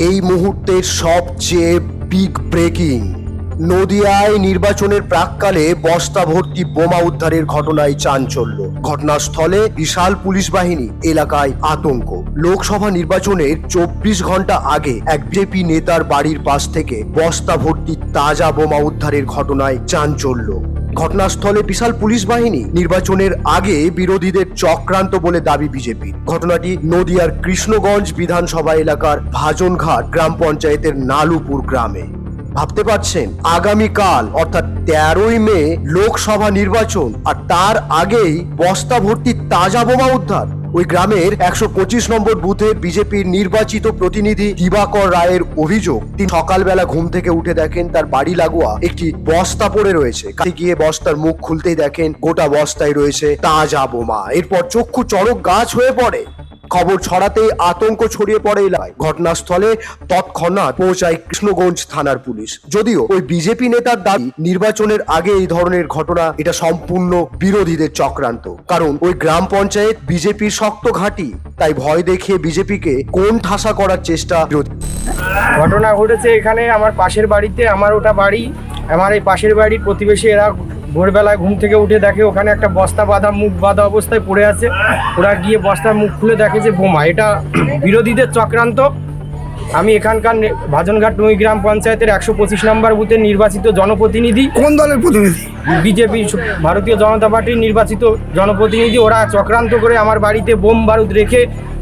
এই মুহূর্তের সবচেয়ে বিগ ব্রেকিং নদিয়ায় নির্বাচনের প্রাককালে বস্তা ভর্তি বোমা উদ্ধারের ঘটনায় চাঞ্চল্য। ঘটনাস্থলে বিশাল পুলিশ বাহিনী, এলাকায় আতঙ্ক। লোকসভা নির্বাচনের চব্বিশ ঘণ্টা আগে এক বিজেপি নেতার বাড়ির পাশ থেকে বস্তা ভর্তি তাজা বোমা উদ্ধারের ঘটনায় চাঞ্চল্য। ঘটনাস্থলে বিশাল পুলিশ বাহিনী নির্বাচনের আগে বিরোধীদের চক্রান্ত বলে দাবি বিজেপির ঘটনাটি নদিয়ার কৃষ্ণগঞ্জ বিধানসভা এলাকার ভাজনঘাট গ্রাম পঞ্চায়েতের নালুপুর গ্রামে। ভাবতে পারছেন? আগামীকাল, অর্থাৎ তেরোই মে, লোকসভা নির্বাচন আর তার আগেই বস্তা ভর্তি তাজা বোমা উদ্ধার। ওই গ্রামের একশো পঁচিশ নম্বর বুথে বিজেপির নির্বাচিত প্রতিনিধি দিবাকর রায়ের অভিযোগ। তিনি সকালবেলা ঘুম থেকে উঠে দেখেন তার বাড়ি লাগোয়া একটি বস্তা পড়ে রয়েছে। কাছে গিয়ে বস্তার মুখ খুলতেই দেখেন গোটা বস্তায় রয়েছে তাজা বোমা। এরপর চক্ষু চড়ক গাছ হয়ে পড়ে। খবর ছড়াতেই আতঙ্ক ছড়িয়ে পড়ে এলাকায়। ঘটনাস্থলে তৎক্ষণাৎ পৌঁছায় কৃষ্ণগঞ্জ থানার পুলিশ। যদিও ওই বিজেপি নেতার দাবি, নির্বাচনের আগে এই ধরনের ঘটনা, এটা সম্পূর্ণ বিরোধীদের চক্রান্ত। কারণ ওই গ্রাম পঞ্চায়েত বিজেপির শক্ত ঘাঁটি, তাই ভয় দেখিয়ে বিজেপিকে কোন ঠাসা করার চেষ্টা বিরোধী। ঘটনা ঘটেছে এখানে, আমার পাশের বাড়িতে, আমার ওটা বাড়ি, আমার এই পাশের বাড়ির প্রতিবেশী এরা ভোরবেলায় ঘুম থেকে উঠে দেখে ওখানে একটা বস্তা বাঁধা মুখ বাঁধা অবস্থায় পড়ে আছে। ওরা গিয়ে বস্তার মুখ খুলে দেখে যে বোমা এটা বিরোধীদের চক্রান্ত। আমি এখানকার ভাজনঘাট নই গ্রাম পঞ্চায়েতের একশো পঁচিশ নম্বর বুথের নির্বাচিত জনপ্রতিনিধি। কোন দলের প্রতিনিধি? বিজেপি ভারতীয় জনতা পার্টির নির্বাচিত জনপ্রতিনিধি ওরা চক্রান্ত করে আমার বাড়িতে বোম বারুদ রেখে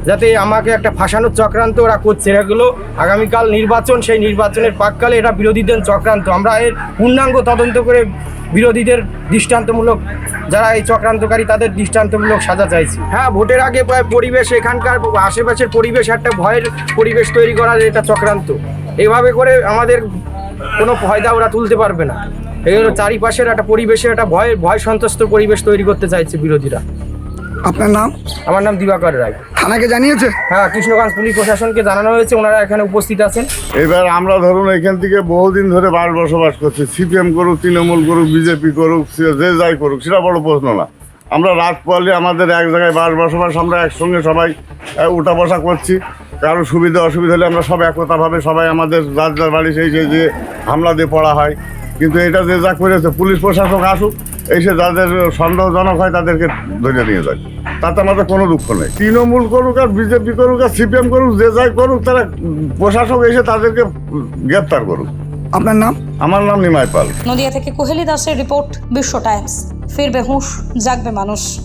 যাতে আমাকে একটা ফাঁসানোর চক্রান্ত ওরা করছে। এগুলো আগামীকাল নির্বাচন, সেই নির্বাচনের প্রাককালে এটা বিরোধীদের চক্রান্ত। আমরা এর পূর্ণাঙ্গ তদন্ত করে বিরোধীদের দৃষ্টান্তমূলক, যারা এই চক্রান্তকারী, তাদের দৃষ্টান্তমূলক সাজা চাইছি। হ্যাঁ ভোটের আগে পরিবেশ, এখানকার আশেপাশের পরিবেশ, একটা ভয়ের পরিবেশ তৈরি করার এটা চক্রান্ত। এভাবে করে আমাদের কোনো ফয়দা ওরা তুলতে পারবে না। এগুলো চারিপাশের একটা পরিবেশে একটা ভয় ভয় সন্ত্রস্ত পরিবেশ তৈরি করতে চাইছে বিরোধীরা। আপনার নাম? আমার নাম দিবাকর রায়। থানাকে জানিয়েছে? হ্যাঁ কৃষ্ণগঞ্জ পুলিশ প্রশাসনকে জানানো হয়েছে ওনারা এখানে উপস্থিত আছেন। এবার আমরা ধরুন এখান থেকে বহুদিন ধরে বাস বসবাস করছি সিপিএম করুক তৃণমূল করুক বিজেপি করুক যে যাই করুক সেটা বড় প্রশ্ন না। আমরা রাত পড়লে আমাদের এক জায়গায় বাস বসবাস আমরা একসঙ্গে সবাই উঠা বসা করছি। কারও সুবিধা অসুবিধা হলে আমরা সব একতাভাবে সবাই আমাদের যার যার বাড়ি সেই সেই যে হামলা দিয়ে পড়া হয়। কিন্তু এটা যে যা করেছে পুলিশ প্রশাসক আসুক এসে যাদের সন্দেহজনক হয় তাদেরকে ধরে নিয়ে যায়। তাতে আমাদের কোনো দুঃখ নেই। তৃণমূল করুক আর বিজেপি করুক আর সিপিএম করুক যে যাই করুক তারা প্রশাসক এসে তাদেরকে গ্রেপ্তার করুক। আপনার নাম? আমার নাম নিমাই পাল। নদিয়া থেকে কোহেলি দাসের রিপোর্ট বিশ্ব টাইমস। ফিরবে হুঁশ জাগবে মানুষ।